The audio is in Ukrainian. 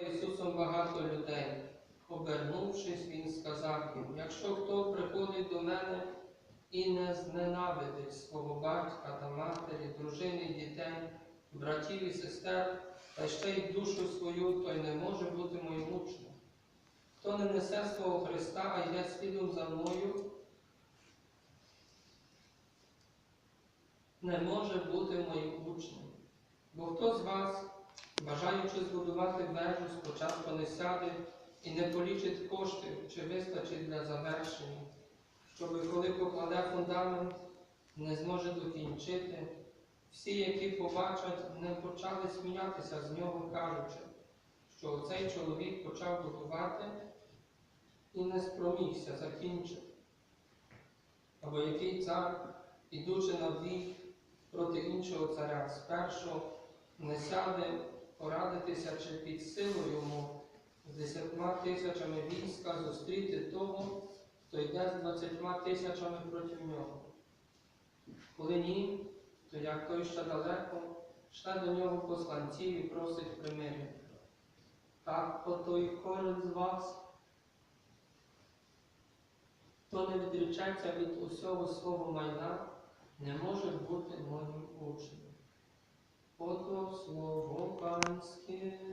Ісусом багато людей. Обернувшись, Він сказав їм, якщо хто приходить до мене і не зненавидить свого батька та матері, дружини дітей, братів і сестер, та ще й душу свою, той не може бути моїм учнем. Хто не несе свого Христа, а йде слідом за мною, не може бути моїм учнем. Бо хто з вас, бажаючи збудувати вежу, спочатку не сяде і не полічить кошти, чи вистачить для завершення, щоб коли покладе фундамент, не зможе докінчити, всі, які побачать, не почали сміятися з нього, кажучи, що цей чоловік почав будувати і не спромігся закінчити. Або який цар, ідучи на бій проти іншого царя, спершу не сяде порадитися чи під силу йому з десятьма тисячами війська зустріти того, хто йде з двадцятьма тисячами проти нього. Коли ні, то як той ще далеко, шле до нього посланців і просить примирення. Так ото й кожен з вас, хто не відречеться від усього свого майна, не може бути слово панське.